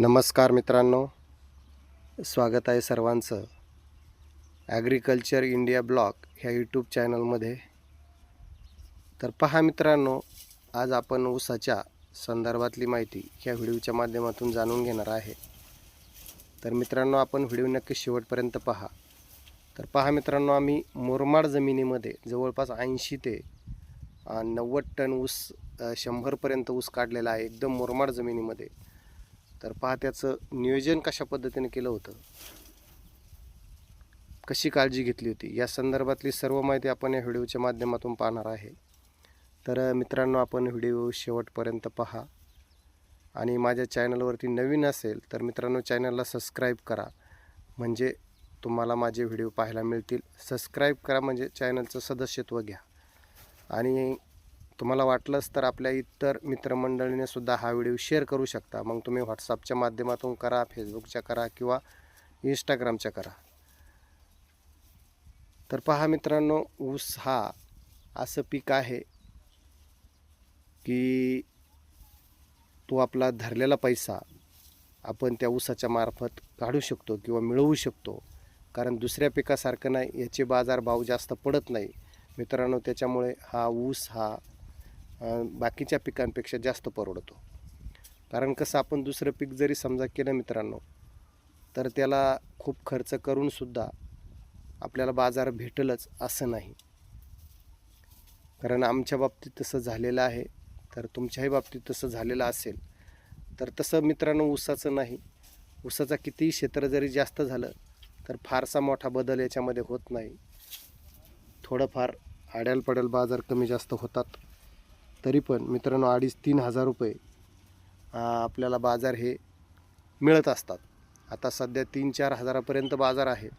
नमस्कार मित्रांनो. स्वागत आहे सर्वांचं. ॲग्रिकल्चर इंडिया ब्लॉग ह्या यूट्यूब चॅनलमध्ये तर पहा मित्रांनो आज आपण ऊसाच्या संदर्भातली माहिती ह्या व्हिडिओच्या माध्यमातून जाणून घेणार आहे. तर मित्रांनो आपण व्हिडिओ नक्की शेवटपर्यंत पहा. तर पहा मित्रांनो आम्ही मुरमाड जमिनीमध्ये जवळपास ऐंशी ते नव्वद टन ऊस शंभरपर्यंत ऊस काढलेला आहे. एकदम मुरमाड जमिनीमध्ये. तर पहा त्याचं नियोजन कशा पद्धतीने केलं होतं. कशी काळजी घेतली होती. या संदर्भातली सर्व माहिती आपण या व्हिडिओच्या माध्यमातून पाहणार आहे. तर मित्रांनो आपण व्हिडिओ शेवटपर्यंत पहा. आणि माझ्या चॅनलवरती नवीन असेल तर मित्रांनो चॅनलला सबस्क्राईब करा. म्हणजे तुम्हाला माझे व्हिडिओ पाहायला मिळतील. सबस्क्राईब करा म्हणजे चॅनलचं सदस्यत्व घ्या. आणि तुम्हाला वाटलंच तर आपल्या इतर मित्रमंडळीने सुद्धा हा व्हिडिओ शेअर करू शकता. मग तुम्ही व्हॉट्सअपच्या माध्यमातून करा फेसबुकच्या करा किंवा इंस्टाग्रामच्या करा. तर पहा मित्रांनो ऊस हा असं पीक आहे की तो आपला धरलेला पैसा आपण त्या ऊसाच्या मार्फत काढू शकतो किंवा मिळवू शकतो. कारण दुसऱ्या पिकासारखं नाही याचे बाजारभाव जास्त पडत नाही. मित्रांनो त्याच्यामुळे हा ऊस हा बाकीच्या पिकांपेक्षा जास्त परवडतो. कारण कसं आपण दुसरं पीक जरी समजा केलं मित्रांनो तर त्याला खूप खर्च करूनसुद्धा आपल्याला बाजार भेटलच असं नाही. कारण आमच्या बाबतीत तसं झालेलं आहे तर तुमच्याही बाबतीत तसं झालेलं असेल तर तसं मित्रांनो ऊसाचं नाही. ऊसाचा कितीही क्षेत्र जरी जास्त झालं तर फारसा मोठा बदल याच्यामध्ये होत नाही. थोडंफार आड्याल पडेल बाजार कमी जास्त होतात. तरी पण मित्रांनो अडीच तीन हजार रुपये आपल्याला बाजार हे मिळत असतात. आता सध्या तीन चार हजारापर्यंत बाजार आहेत.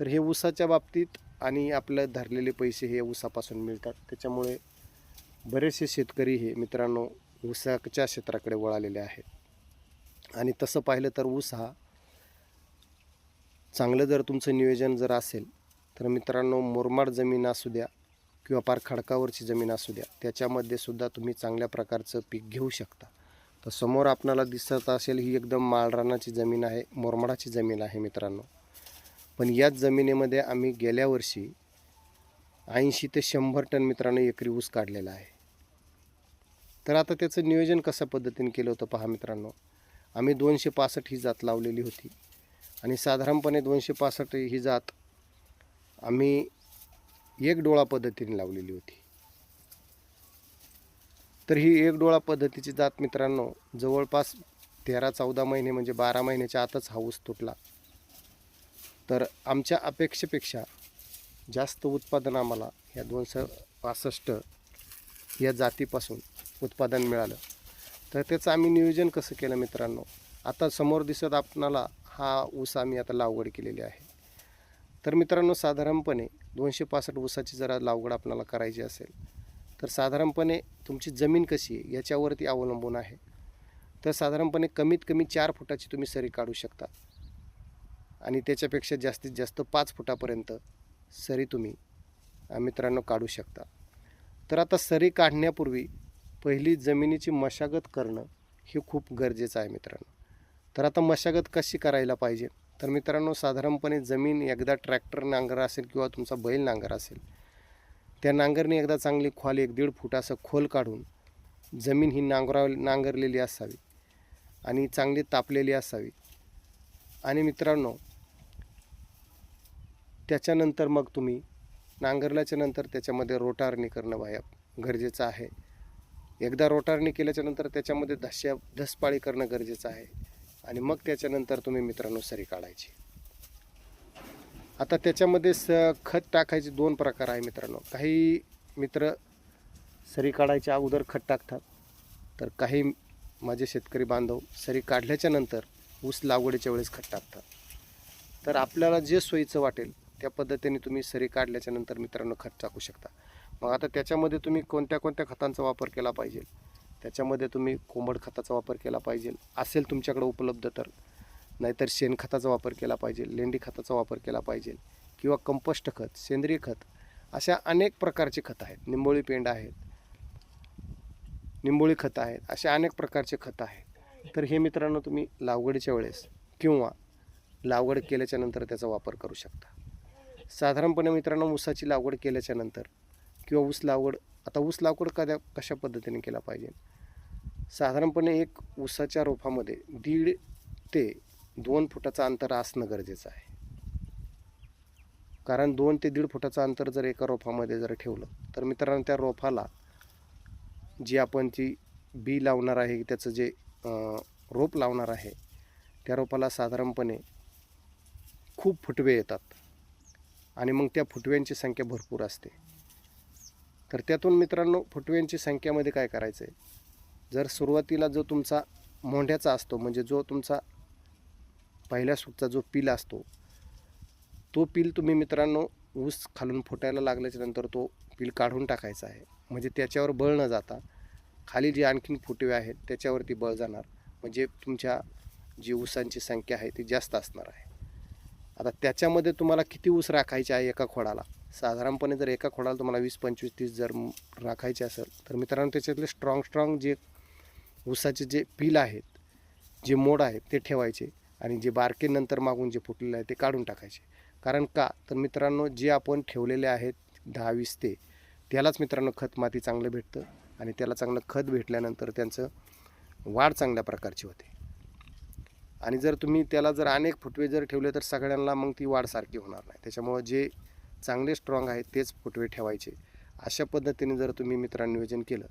तर हे ऊसाच्या बाबतीत आणि आपलं धरलेले पैसे हे ऊसापासून मिळतात. त्याच्यामुळे बरेचसे शेतकरी हे मित्रांनो ऊसाच्या क्षेत्राकडे वळालेले आहेत. आणि तसं पाहिलं तर ऊस हा चांगलं जर तुमचं नियोजन जर असेल तर मित्रांनो मुरमाड जमीन असू द्या किंवा पार खडकावरची जमीन असू द्या त्याच्यामध्ये सुद्धा तुम्ही चांगल्या प्रकारचं पीक घेऊ शकता. तर समोर आपणाला दिसत असेल ही एकदम माळरानाची जमीन आहे मुरमाडाची जमीन आहे मित्रांनो. पण याच जमिनीमध्ये आम्ही गेल्या वर्षी ऐंशी ते शंभर टन मित्रांनो एकरी ऊस काढलेला आहे. तर आता त्याचं नियोजन कशा पद्धतीने केलं होतं पहा मित्रांनो. आम्ही दोनशे पासष्ट ही जात लावलेली होती आणि साधारणपणे दोनशे पासष्ट ही जात आम्ही एक डोळा पद्धतीने लावलेली होती. तर ही एक डोळा पद्धतीची जात मित्रांनो जवळपास तेरा चौदा महिने म्हणजे बारा महिन्याच्या आतच हा ऊस तुटला. तर आमच्या अपेक्षेपेक्षा जास्त उत्पादन आम्हाला या दोनशे पासष्ट या जातीपासून उत्पादन मिळालं. तर त्याचं आम्ही नियोजन कसं केलं मित्रांनो आता समोर दिसत आपणाला हा ऊस आम्ही आता लागवड केलेली आहे. तर मित्रांनो साधारणपणे दोनशे पासष्ट ऊसाची जरा लागवड आपल्याला करायची असेल तर साधारणपणे तुमची जमीन कशी आहे याच्यावरती अवलंबून आहे. तर साधारणपणे कमीत कमी चार फुटाची तुम्ही सरी काढू शकता आणि त्याच्यापेक्षा जास्तीत जास्त पाच फुटापर्यंत सरी तुम्ही मित्रांनो काढू शकता. तर आता सरी काढण्यापूर्वी पहिली जमिनीची मशागत करणं हे खूप गरजेचं आहे मित्रांनो. तर आता मशागत कशी करायला पाहिजे? तर मित्रांनो साधारणपणे जमीन एकदा ट्रॅक्टर नांगर असेल किंवा तुमचा बैल नांगर असेल त्या नांगरणी एकदा चांगली खोल एक दीड फूट असं खोल काढून जमीन ही नांगरा नांगरलेली असावी आणि चांगली तापलेली असावी. आणि मित्रांनो त्याच्यानंतर मग तुम्ही नांगरल्याच्या नंतर त्याच्यामध्ये रोटारणी करणं वाया गरजेचं आहे. एकदा रोटारणी केल्याच्यानंतर त्याच्यामध्ये धस्या धसपाळी करणं गरजेचं आहे. आणि मग त्याच्यानंतर तुम्ही मित्रांनो सरी काढायची. आता त्याच्यामध्ये स खत टाकायचे दोन प्रकार आहे मित्रांनो. काही मित्र सरी काढायच्या अगोदर खत टाकतात तर काही माझे शेतकरी बांधव सरी काढल्याच्या नंतर ऊस लागवडीच्या वेळेस खत टाकतात. तर आपल्याला जे सोयीचं वाटेल त्या पद्धतीने तुम्ही सरी काढल्याच्या नंतर मित्रांनो खत टाकू शकता. मग आता त्याच्यामध्ये तुम्ही कोणत्या कोणत्या खतांचा वापर केला पाहिजे? त्याच्यामध्ये तुम्ही कोंबड खताचा वापर केला पाहिजे. असेल तुमच्याकडे उपलब्ध तर. नाहीतर शेणखताचा वापर केला पाहिजे लेंडी खताचा वापर केला पाहिजे किंवा कंपोस्ट खत सेंद्रिय खत अशा अनेक प्रकारचे खत आहेत. निंबोळी पेंड आहेत निंबोळी खतं आहेत असे अनेक प्रकारचे खतं आहेत. तर हे मित्रांनो तुम्ही लागवडीच्या वेळेस किंवा लागवड केल्याच्यानंतर त्याचा वापर करू शकता. साधारणपणे मित्रांनो ऊसाची लागवड केल्याच्यानंतर किंवा ऊस लागवड आता ऊस लागवड कद्या कशा पद्धतीने केला पाहिजे? साधारणपणे एक ऊसाच्या रोपामध्ये दीड ते दोन फुटाचं अंतर असणं गरजेचं आहे. कारण दोन ते दीड फुटाचं अंतर जर एका रोपामध्ये जर ठेवलं तर मित्रांनो त्या रोपाला जी आपण ती बी लावणार आहे त्याचं जे रोप लावणार आहे त्या रोपाला साधारणपणे खूप फुटवे येतात. आणि मग त्या फुटव्यांची संख्या भरपूर असते. तर त्यातून मित्रांनो फुटव्यांची संख्यामध्ये काय करायचं आहे जर सुरुवातीला जो तुमचा मोंढ्याचा असतो म्हणजे जो तुमचा पहिल्या सुटचा जो पील असतो तो पील तुम्ही मित्रांनो ऊस खालून फुटायला लागल्याच्या नंतर तो पील काढून टाकायचा आहे. म्हणजे त्याच्यावर बळ न जाता खाली जे आणखीन फुटवे आहेत त्याच्यावरती बळ जाणार. म्हणजे तुमच्या जी ऊसांची संख्या आहे ती जास्त असणार आहे. आता त्याच्यामध्ये तुम्हाला किती ऊस राखायचे आहे एका खोडाला? साधारणपणे जर एका खोडाला तुम्हाला वीस पंचवीस तीस जर राखायचे असेल तर मित्रांनो त्याच्यातले स्ट्रॉंग स्ट्रॉंग जे ऊसाचे जे पील आहेत जे मोड आहेत ते ठेवायचे आणि जे बारके नंतर मागून जे फुटलेले आहे ते काढून टाकायचे. कारण का? तर मित्रांनो जे आपण ठेवलेले आहेत दहा वीस ते त्यालाच मित्रांनो खत माती चांगलं भेटतं आणि त्याला चांगलं खत भेटल्यानंतर त्यांचं वाढ चांगल्या प्रकारची होते. आणि जर तुम्ही त्याला जर अनेक फुटवे जर ठेवले तर सगळ्यांना मग ती वाढ सारखी होणार नाही. त्याच्यामुळं जे चांगले स्ट्रॉंग आहेत तेच फुटवे ठेवायचे. अशा पद्धतीने जर तुम्ही मित्रांनो नियोजन केलं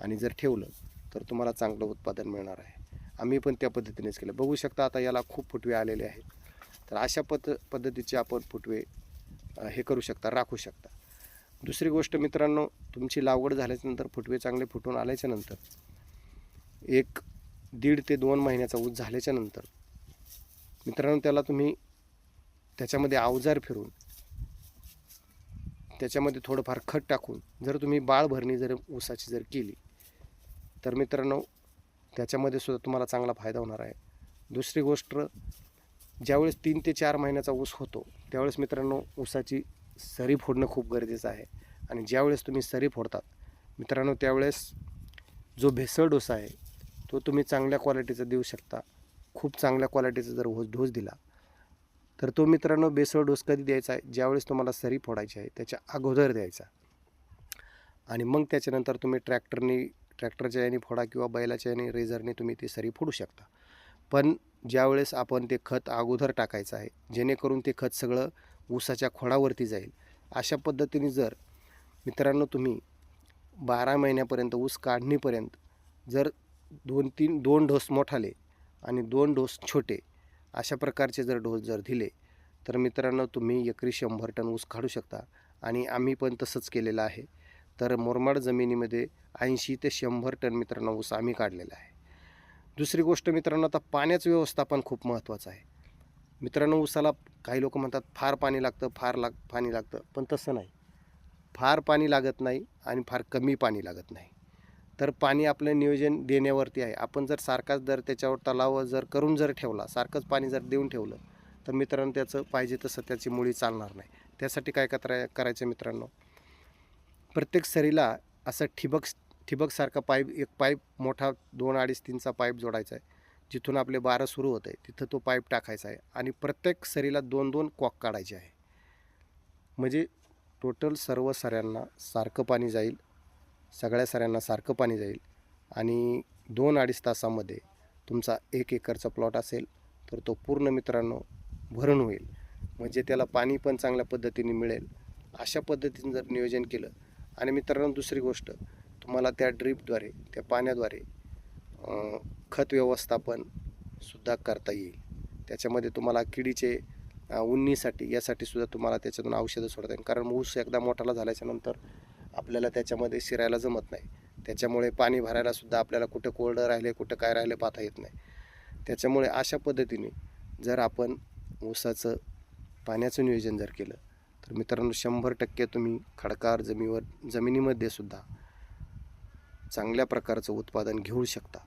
आणि जर ठेवलं तर तुम्हाला चांगलं उत्पादन मिळणार आहे. आम्ही पण त्या पद्धतीनेच केलं. बघू शकता आता याला खूप फुटवे आलेले आहेत. तर अशा पद्ध पद्धतीचे आपण फुटवे हे करू शकता राखू शकता. दुसरी गोष्ट मित्रांनो तुमची लागवड झाल्याच्यानंतर फुटवे चांगले फुटून आल्याच्यानंतर एक दीड ते दोन महिन्याचा ऊस झाल्याच्यानंतर मित्रांनो त्याला तुम्ही त्याच्यामध्ये अवजार फिरून त्याच्यामध्ये थोडंफार खत टाकून जर तुम्ही बाळभरणी जर ऊसाची जर केली तर मित्रांनो त्याच्यामध्ये सुद्धा तुम्हाला चांगला फायदा होणार आहे. दुसरी गोष्ट ज्यावेळेस तीन ते चार महिन्याचा ऊस होतो त्यावेळेस मित्रांनो ऊसाची सरी फोडणं खूप गरजेचं आहे. आणि ज्यावेळेस तुम्ही सरी फोडतात मित्रांनो त्यावेळेस जो भेसळ डोसा आहे तो तुम्ही चांगल्या क्वालिटीचा देऊ शकता. खूप चांगल्या क्वालिटीचा जर ढोस डोस दिला तर तो मित्रांनो बेसळ डोस कधी द्यायचा आहे? ज्यावेळेस तुम्हाला सरी फोडायची आहे त्याच्या अगोदर द्यायचा. आणि मग त्याच्यानंतर तुम्ही ट्रॅक्टरनी ट्रॅक्टरच्या याने फोडा किंवा बैलाच्या याने रेझरने तुम्ही ती सरी फोडू शकता. पण ज्यावेळेस आपण ते खत अगोदर टाकायचं आहे जेणेकरून ते खत सगळं ऊसाच्या खोडावरती जाईल. अशा पद्धतीने जर मित्रांनो तुम्ही बारा महिन्यापर्यंत ऊस काढणीपर्यंत जर दोन तीन दोन डोस मोठाले आणि दोन डोस छोटे अशा प्रकारचे जर डोस जर दिले तर मित्रांनो तुम्ही एकरी शंभर टन ऊस काढू शकता. आणि आम्ही पण तसंच केलेलं आहे. तर मुरमाड जमिनीमध्ये ऐंशी ते शंभर टन मित्रांनो ऊस आम्ही काढलेला आहे. दुसरी गोष्ट मित्रांनो आता पाण्याचं व्यवस्थापन खूप महत्त्वाचं आहे. मित्रांनो ऊसाला काही लोक म्हणतात फार पाणी लागतं फार लाग पाणी लागतं. पण तसं नाही. फार पाणी लागत नाही आणि फार कमी पाणी लागत नाही. तर पाणी आपलं नियोजन देण्यावरती आहे. आपण जर सारखाच जर त्याच्यावर तलाव जर करून जर ठेवला सारखंच पाणी जर देऊन ठेवलं तर मित्रांनो त्याचं पाहिजे तसं त्याची मुळी चालणार नाही. त्यासाठी काय करा करायचं मित्रांनो? प्रत्येक सरीला असं ठिबक ठिबकसारखा पाईप एक पाईप मोठा दोन अडीच तीनचा पाईप जोडायचा आहे. जिथून आपले बारं सुरू होत आहे तिथं तो पाईप टाकायचा आहे आणि प्रत्येक सरीला दोन दोन कॉक काढायचे आहे. म्हणजे टोटल सर्व सऱ्यांना सारखं पाणी जाईल. सगळ्या सऱ्यांना सारखं पाणी जाईल आणि दोन अडीच तासामध्ये तुमचा एक एकरचा प्लॉट असेल तर तो पूर्ण मित्रांनो भरून होईल. म्हणजे त्याला पाणी पण चांगल्या पद्धतीने मिळेल. अशा पद्धतीने जर नियोजन केलं आणि मित्रांनो दुसरी गोष्ट तुम्हाला त्या ड्रीपद्वारे त्या पाण्याद्वारे खत व्यवस्थापन सुद्धा करता येईल. त्याच्यामध्ये तुम्हाला किडीचे उन्नीसाठी यासाठी सुद्धा तुम्हाला त्याच्यातून औषधं सोडता येईल. कारण ऊस एकदा मोठाला झाल्याच्यानंतर आपल्याला त्याच्यामध्ये शिरायला जमत नाही. त्याच्यामुळे पाणी भरायला सुद्धा आपल्याला कुठं कोरडं राहिले कुठं काय राहिले पाहता येत नाही. त्याच्यामुळे अशा पद्धतीने जर आपण ऊसाचं पाण्याचं नियोजन जर केलं तर मित्रांनो शंभर टक्के तुम्ही खडकार जमीवर जमिनीमध्ये सुद्धा चांगल्या प्रकारचं उत्पादन घेऊ शकता.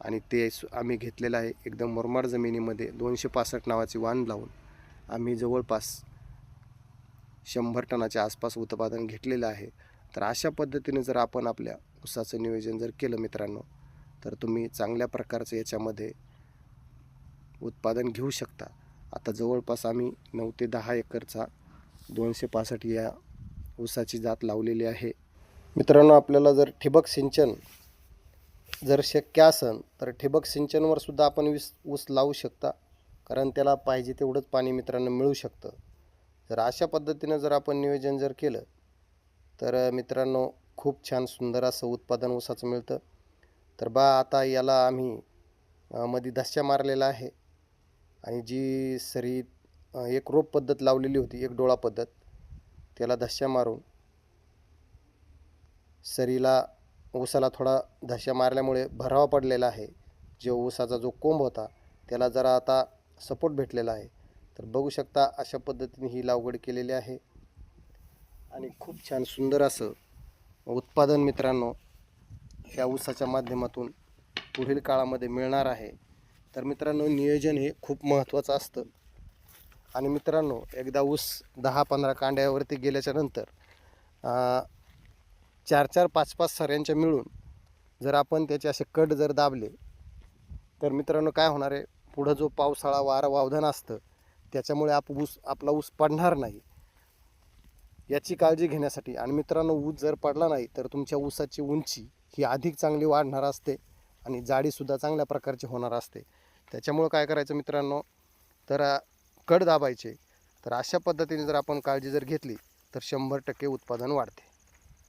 आणि ते आम्ही घेतलेलं आहे एकदम मुरमाड जमिनीमध्ये दोनशे पासष्ट नावाची वाण लावून आम्ही जवळपास शंभर टनाच्या आसपास उत्पादन घेतलेलं आहे. तर अशा पद्धतीने जर आपण आपल्या ऊसाचं नियोजन जर केलं मित्रांनो तर तुम्ही चांगल्या प्रकारचं याच्यामध्ये उत्पादन घेऊ शकता. आता जवळपास आम्ही नऊ ते दहा एकरचा दोनशे पासष्ट या ऊसाची जात लावलेली आहे. मित्रांनो आपल्याला जर ठिबक सिंचन जर शक्य असेल तर ठिबक सिंचनवर सुद्धा आपण वीस ऊस लावू शकता. कारण त्याला पाहिजे तेवढंच पाणी मित्रांनो मिळू शकतं. जर अशा पद्धतीनं जर आपण नियोजन जर केलं तर मित्रांनो खूप छान सुंदर असं उत्पादन ऊसाचं मिळतं. तर बा आता याला आम्ही मध्ये धस्या मारलेला आहे. आणि जी सरी एक रोप पद्धत लावलेली होती एक डोळा पद्धत त्याला धस्या मारून सरीला ऊसाला थोडा धस्या मारल्यामुळे भरावा पडलेला आहे. जो ऊसाचा जो कोंब होता त्याला जरा आता सपोर्ट भेटलेला आहे. तर बघू शकता अशा पद्धतीने ही लागवड केलेली आहे. आणि खूप छान सुंदर असं उत्पादन मित्रांनो ह्या ऊसाच्या माध्यमातून पुढील काळामध्ये मिळणार आहे. तर मित्रांनो नियोजन हे खूप महत्त्वाचं असतं. आणि मित्रांनो एकदा ऊस दहा पंधरा कांड्यावरती गेल्याच्यानंतर चार चार पाच पाच सऱ्यांच्या मिळून जर आपण त्याचे असे कट जर दाबले तर मित्रांनो काय होणार आहे? पुढं जो पावसाळा वारा वावधान असतं त्याच्यामुळे आप ऊस आपला ऊस पडणार नाही. याची काळजी घेण्यासाठी. आणि मित्रांनो ऊस जर पडला नाही तर तुमच्या ऊसाची उंची ही अधिक चांगली वाढणार असते आणि जाडीसुद्धा चांगल्या प्रकारची होणार असते. त्याच्यामुळं काय करायचं मित्रांनो तर कड दाबायचे. तर अशा पद्धतीने जर आपण काळजी जर घेतली तर शंभर टक्के उत्पादन वाढते.